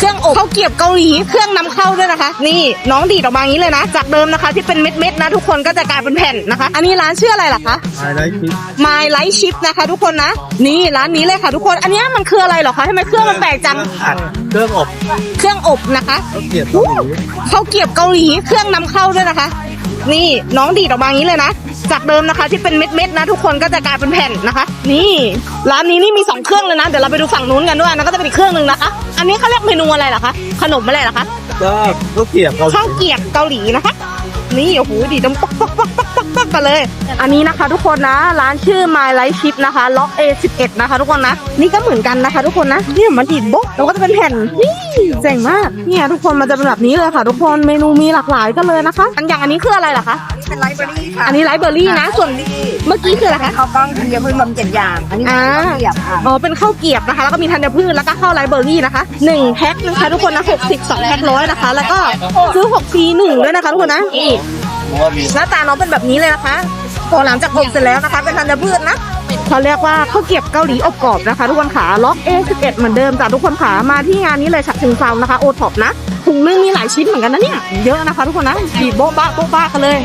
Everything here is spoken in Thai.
เครื่องอบข้าวเกรียบเกาหลี เครื่องนำเข้าด้วยนะคะ นี่น้องดีดออกมาอย่างนี้เลยนะ จากเดิมนะคะที่เป็นเม็ดๆนะ ทุกคนก็จะกลายเป็นแผ่นนะคะ อันนี้ร้านชื่ออะไรล่ะคะไฮไลท์คลิป My Light Chip นะคะทุกคนนะ นี่ร้านนี้เลยค่ะทุกคน อันเนี้ยมันคืออะไรเหรอคะทำไมเครื่องมันแปลกจังอัดเครื่องอบ เครื่องอบนะคะเขาเกลียดเกาหลีข้าวเกรียบเกาหลี เครื่องนำเข้าด้วยนะคะ นี่น้องดีดออกมาอย่างนี้เลยนะ จากเดิมนะคะ ที่เป็นเม็ดๆนะ ทุกคนก็จะกลายเป็นแผ่นนะคะ นี่ร้านนี้นี่มีสองเครื่องเลยนะเดี๋ยวเราไปดูฝั่งนู้นกันด้วยนะก็จะเป็นอีกเครื่องหนึ่งนะคะ อันนี้เขาเรียกเมนูอะไรเหรอคะขนมอะไรเหรอคะก็เขาเกลียดเกาหลีข้าวเกรียบเกาหลีนะคะ นี่โอ้โหดีดำปักปักปักปัก ปักกกันเลย อันนี้นะคะทุกคนนะ ร้านชื่อ My Light Chip นะคะล็อก A11 นะคะ ทุกคนนะ นี่ก็เหมือนกันนะคะ ทุกคนนะนี่มันดีดบ๊กแล้วก็จะเป็นแผ่นนี่เจ๋งมากเนี่ยทุกคนมันจะเป็นแบบนี้เลยค่ะ ทุกคนเมนูมีหลากหลายกันเลยนะคะ อันอย่างอันนี้คืออะไรเหรอคะเป็นไลฟ์เบอรี่ค่ะอันนี้ไลฟ์เบอร์รี่นะส่วนเมื่อกี้คืออะไรคะข้าวกล้องเทียมพื้นลมเจ็ดอย่างอันนี้ข้าวเกียบค่ะอ๋อเป็นข้าวเกียบนะคะ แล้วก็มีธัญพืชแล้วก็ข้าวไรซ์เบอร์รี่นะคะ1แพ็คนะคะทุกคนนะ62แพ็คร้อยนะคะ แล้วก็ซื้อ6ฟรีหนึ่งด้วยนะคะทุกคนนะนี่ หน้าตาน้องเป็นแบบนี้เลยนะคะพอหลังจากอบเสร็จแล้วนะคะ เป็นธัญพืชนะเขาเรียกว่าข้าวเกรียบเกาหลีอบกรอบนะคะ ทุกคนขาล็อก A11 เหมือนเดิมจ้ะทุกคนขามาที่งานนี้เลยฉัดถึงเซานะคะโอท็อปนะถุงนึงมีหลายชิ้นเหมือนกันนะเนี่ยเยอะนะคะ ทุกคนนะบีบโบ๊ะบ้าโบ๊ะบ้ากันเลย